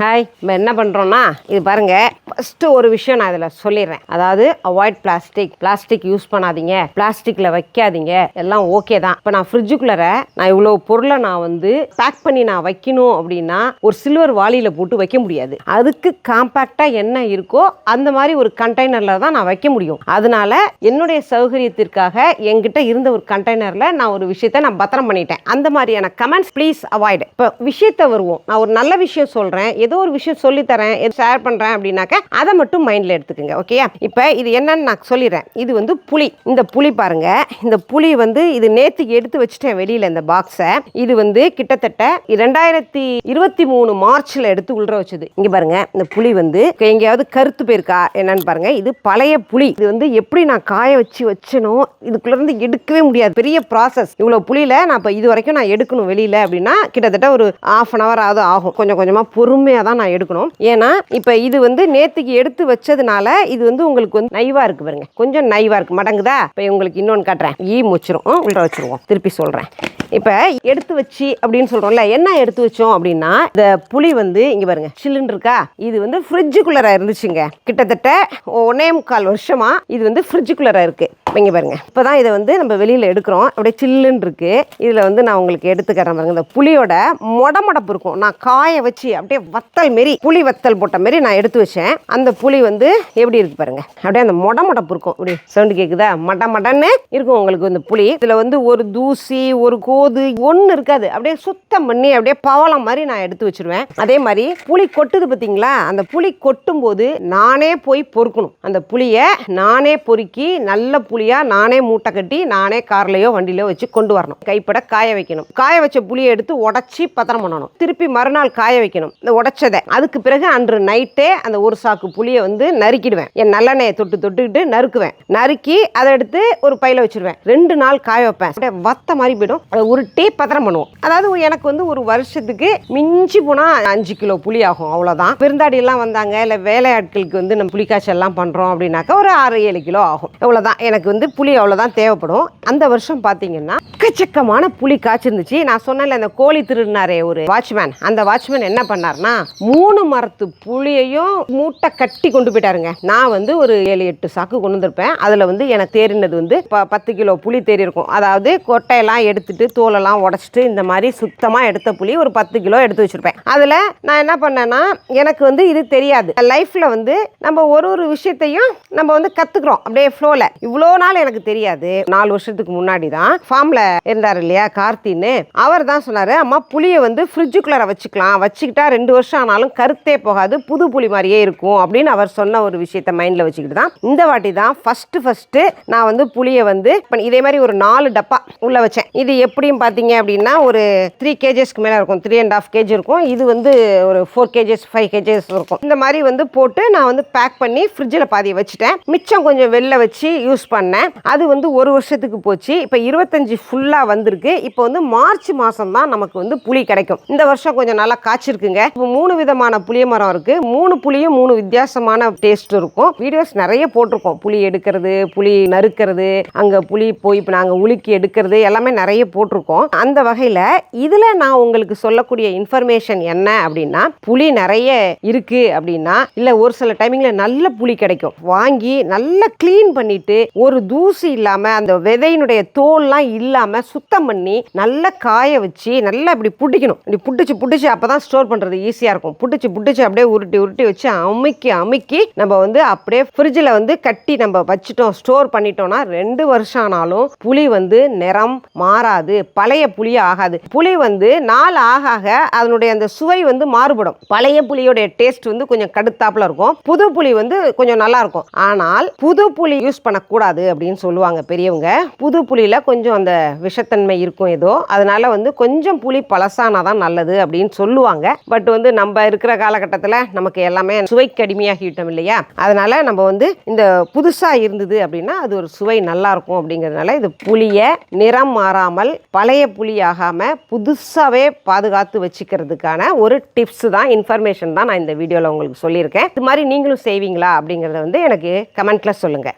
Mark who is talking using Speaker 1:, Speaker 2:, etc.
Speaker 1: Hi நம்ம என்ன பண்ணுறோன்னா இது பாருங்க ஃபஸ்ட்டு ஒரு விஷயம் நான் இதில் சொல்லிடுறேன். அதாவது அவாய்ட் பிளாஸ்டிக் பிளாஸ்டிக் யூஸ் பண்ணாதீங்க. பிளாஸ்டிக்கில் வைக்காதீங்க. எல்லாம் ஓகே தான். இப்போ நான் ஃப்ரிட்ஜுக்குள்ளே நான் இவ்வளோ பொருளை நான் வந்து பேக் பண்ணி நான் வைக்கணும் அப்படின்னா ஒரு சில்வர் வாளியில் போட்டு வைக்க முடியாது. அதுக்கு காம்பேக்டாக என்ன இருக்கோ அந்த மாதிரி ஒரு கண்டெய்னரில் தான் நான் வைக்க முடியும். அதனால என்னுடைய சௌகரியத்திற்காக என்கிட்ட இருந்த ஒரு கண்டெய்னரில் நான் ஒரு விஷயத்தை நான் பத்திரம் பண்ணிட்டேன். அந்த மாதிரியான கமெண்ட்ஸ் ப்ளீஸ் அவாய்டு இப்போ விஷயத்தை வருவோம். நான் ஒரு நல்ல விஷயம் சொல்கிறேன் ஏதோ ஒரு விஷயம் சொல்லித்தரேன் ஷேர் பண்ணுறேன் அப்படின்னாக்க அதை மட்டும் மைண்டில் எடுத்துக்கோங்க ஓகேயா இப்போ இது என்னன்னு நான் சொல்லிடுறேன். இது வந்து புளி. இந்த புளி பாருங்க. இந்த புளி வந்து இது நேற்று எடுத்து வச்சுட்டேன் வெளியில் இந்த பாக்ஸை இது வந்து கிட்டத்தட்ட ரெண்டாயிரத்தி இருபத்தி மூணு மார்ச்சில் எடுத்து உள்ள வச்சது. இங்கே பாருங்க. இந்த புளி வந்து எங்கேயாவது கருத்து போயிருக்கா? என்னன்னு பாருங்க. இது பழைய புளி. இது வந்து எப்படி நான் காய வச்சு வச்சனோ இதுக்குள்ள இருந்து எடுக்கவே முடியாது. பெரிய ப்ராசஸ் இவ்வளோ புளியில நான் இப்போ இது வரைக்கும் நான் எடுக்கணும் வெளியில அப்படின்னா கிட்டத்தட்ட ஒரு ஆஃப் அன் ஹவர் ஆகுது ஆகும். கொஞ்சம் கொஞ்சமாக பொறுமையாக தான் நான் எடுக்கணும். ஏன்னா இப்போ இது வந்து நேற்றுக்கு எடுத்து வச்சதுனால இது வந்து உங்களுக்கு வந்து நைவாக இருக்குது பாருங்க. கொஞ்சம் நைவாக இருக்குது மடங்குதா? இப்போ உங்களுக்கு இன்னொன்று காட்டுறேன். ஈ முச்சிரும். உள்ள வச்சிருவோம். திருப்பி சொல்கிறேன் இப்போ எடுத்து வச்சு அப்படின்னு சொல்கிறோம்ல என்ன எடுத்து வச்சோம் அப்படின்னா இந்த புளி வந்து இங்கே பாருங்க சில்லுன்னு இருக்கா? இது வந்து ஃப்ரிட்ஜுக்குள்ளராக இருந்துச்சுங்க. கிட்டத்தட்ட ஒன்னே முக்கால் வருஷமாக இது வந்து ஃப்ரிட்ஜுக்குள்ளராக இருக்குது இங்கே பாருங்க. இப்போ தான் இதை வந்து நம்ம வெளியில் எடுக்கிறோம். அப்படியே சில்லுன்னு இருக்குது இதில் வந்து நான் உங்களுக்கு எடுத்துக்கிறேன் பாருங்க. இந்த புளியோட மொடமொடப்பு இருக்கும். நான் காய வச்சு அப்படியே வத்தல் மாரி புளி வத்தல் போட்ட மாரி நான் எடுத்து வச்சேன். அந்த புளி வந்து எப்படி இருக்கு பாருங்க. அப்படியே அந்த மொடமொடப்பு இருக்கும். இப்படி சவுண்டு கேட்குதா மட மடன்னு இருக்கும் உங்களுக்கு இந்த புளி. இதில் வந்து ஒரு தூசி ஒரு கூ கோது ஒன்றும் இருக்காது. அப்படியே சுத்தம் பண்ணி அப்படியே பவளம் மாதிரி நான் எடுத்து வச்சிருவேன். அதே மாதிரி புளி கொட்டுது பார்த்தீங்களா? அந்த புளி கொட்டும் போது நானே போய் பொறுக்கணும். அந்த புளியை நானே பொறுக்கி நல்ல புளியாக நானே மூட்டை கட்டி நானே கார்லையோ வண்டிலையோ வச்சு கொண்டு வரணும். கைப்பட காய வைக்கணும். காய வச்ச புளியை எடுத்து உடச்சி பத்திரம் பண்ணணும். திருப்பி மறுநாள் காய வைக்கணும். இந்த உடச்சதை. அதுக்கு பிறகு அன்று நைட்டே அந்த ஒரு சாக்கு புளியை வந்து நறுக்கிடுவேன். என் நல்லெண்ணெயை தொட்டு தொட்டுக்கிட்டு நறுக்குவேன். நறுக்கி அதை எடுத்து ஒரு பையில வச்சிருவேன். ரெண்டு நாள் காய வைப்பேன். அப்படியே வத்த மாதிரி போயிடும். அதை உருட்டி பத்திரம் பண்ணுவோம். அதாவது எனக்கு வந்து ஒரு வருஷத்துக்கு மிஞ்சி போனால் அஞ்சு கிலோ புளி ஆகும் அவ்வளோதான் விருந்தாடியெல்லாம் வந்தாங்க இல்லை வேலையாட்களுக்கு வந்து நம்ம புளிக்காய்ச்சல் பண்ணுறோம் அப்படின்னாக்கா ஒரு ஆறு ஏழு கிலோ ஆகும். இவ்வளோதான் எனக்கு வந்து புளி அவ்வளோதான் தேவைப்படும். அந்த வருஷம் பார்த்தீங்கன்னா எக்கச்சக்கமான புளி காய்ச்சிருந்துச்சு. நான் சொன்னேன்ல அந்த கோழி திருடினாரே ஒரு வாட்ச்மேன். அந்த வாட்ச்மேன் என்ன பண்ணார்னா மூணு மரத்து புளியையும் மூட்டை கட்டி கொண்டு போயிட்டாருங்க. நான் வந்து ஒரு ஏழு எட்டு சாக்கு கொண்டு வந்திருப்பேன். அதில் வந்து எனக்கு தேறினது வந்து ப பத்து கிலோ புளி தேறி இருக்கும் அதாவது கொட்டையெல்லாம் எடுத்துட்டு தோலெல்லாம் உடச்சிட்டு இந்த மாதிரி சுத்தமாக எடுத்த புளி ஒரு பத்து கிலோ எடுத்து வச்சிருப்பேன். அதில் நான் என்ன பண்ணேன்னா எனக்கு வந்து இது தெரியாது. லைஃப்பில் வந்து நம்ம ஒரு ஒரு விஷயத்தையும் நம்ம வந்து கற்றுக்குறோம் அப்படியே ஃப்ளோவில் இவ்வளோ நாள் எனக்கு தெரியாது. நாலு வருஷத்துக்கு முன்னாடி தான் ஃபார்மில் இருந்தார் இல்லையா கார்த்தின்னு. அவர் தான் சொன்னார் அம்மா புளியை வந்து ஃப்ரிட்ஜுக்குள்ளார வச்சுக்கலாம். வச்சுக்கிட்டா ரெண்டு வருஷம் ஆனாலும் கருத்தே போகாது. புது புளி மாதிரியே இருக்கும். அப்படின்னு அவர் சொன்ன ஒரு விஷயத்த மைண்டில் வச்சுக்கிட்டு தான் இந்த வாட்டி தான் ஃபஸ்ட்டு ஃபஸ்ட்டு நான் வந்து புளியை வந்து இதே மாதிரி ஒரு நாலு டப்பா உள்ளே வச்சேன். இது எப்படி எப்படியும் பார்த்தீங்க அப்படின்னா ஒரு த்ரீ கேஜஸ்க்கு மேலே இருக்கும். த்ரீ அண்ட் ஆஃப் கேஜி இருக்கும். இது வந்து ஒரு ஃபோர் கேஜஸ் ஃபைவ் கேஜஸ் இருக்கும். இந்த மாதிரி வந்து போட்டு நான் வந்து பேக் பண்ணி ஃப்ரிட்ஜில் பாதி வச்சுட்டேன். மிச்சம் கொஞ்சம் வெளில வச்சு யூஸ் பண்ணேன். அது வந்து ஒரு வருஷத்துக்கு போச்சு. இப்போ இருபத்தஞ்சி ஃபுல்லாக வந்திருக்கு. இப்போ வந்து மார்ச் மாதம் தான் நமக்கு வந்து புளி கிடைக்கும். இந்த வருஷம் கொஞ்சம் நல்லா காய்ச்சிருக்குங்க. இப்போ மூணு விதமான புளிய மரம் இருக்குது மூணு புளியும் மூணு வித்தியாசமான டேஸ்ட் இருக்கும். வீடியோஸ் நிறைய போட்டிருக்கோம். புளி எடுக்கிறது புளி நறுக்கிறது அங்கே புளி போய் இப்போ நாங்கள் உலுக்கி எடுக்கிறது எல்லாமே நிறைய போட்டிருக்கோம். அந்த வகையில் இதில் நான் உங்களுக்கு சொல்லக்கூடிய இன்ஃபர்மேஷன் என்ன அப்படின்னா புளி நிறைய இருக்குது அப்படின்னா இல்லை ஒரு சில டைமிங்கில் நல்ல புளி கிடைக்கும். வாங்கி நல்லா க்ளீன் பண்ணிட்டு ஒரு தூசி இல்லாமல் அந்த விதையினுடைய தோல்லாம் இல்லாமல் சுத்தம் பண்ணி நல்லா காய வச்சு நல்லா இப்படி புட்டிக்கணும் இப்படி புட்டிச்சு புட்டிச்சு அப்போ தான் ஸ்டோர் பண்ணுறது ஈஸியாக இருக்கும். புட்டிச்சு புட்டிச்சு அப்படியே உருட்டி உருட்டி வச்சு அமுக்கி அமுக்கி நம்ம வந்து அப்படியே ஃப்ரிட்ஜில் வந்து கட்டி நம்ம வச்சுட்டோம். ஸ்டோர் பண்ணிட்டோம்னா ரெண்டு வருஷம் ஆனாலும் புளி வந்து நிறம் மாறாது. பழைய புளி ஆகாது. புளி வந்து நாள் ஆக ஆக அதனுடைய அந்த சுவை வந்து மாறுபடும். பழைய புளியோடைய டேஸ்ட் வந்து கொஞ்சம் கடுத்தாப்புல இருக்கும். புது புளி வந்து கொஞ்சம் நல்லா இருக்கும். ஆனால் புது புளி யூஸ் பண்ணக்கூடாது அப்படின்னு சொல்லுவாங்க பெரியவங்க. புது புளியில கொஞ்சம் அந்த விஷத்தன்மை இருக்கும் ஏதோ. அதனால வந்து கொஞ்சம் புளி பழசானா தான் நல்லது அப்படின்னு சொல்லுவாங்க. பட் வந்து நம்ம இருக்கிற காலகட்டத்தில் நமக்கு எல்லாமே சுவைக்கு அடிமையாகிவிட்டோம் இல்லையா? அதனால நம்ம வந்து இந்த புதுசாக இருந்தது அப்படின்னா அது ஒரு சுவை நல்லா இருக்கும் அப்படிங்கிறதுனால இது புளியை நிறம் மாறாமல் பழைய புலி ஆகாமல் புதுசாகவே பாதுகாத்து வச்சுக்கிறதுக்கான ஒரு டிப்ஸ் தான் இன்ஃபர்மேஷன் தான் நான் இந்த வீடியோவில் உங்களுக்கு சொல்லியிருக்கேன். இது மாதிரி நீங்களும் செய்வீங்களா அப்படிங்கிறத வந்து எனக்கு கமெண்ட்டில் சொல்லுங்கள்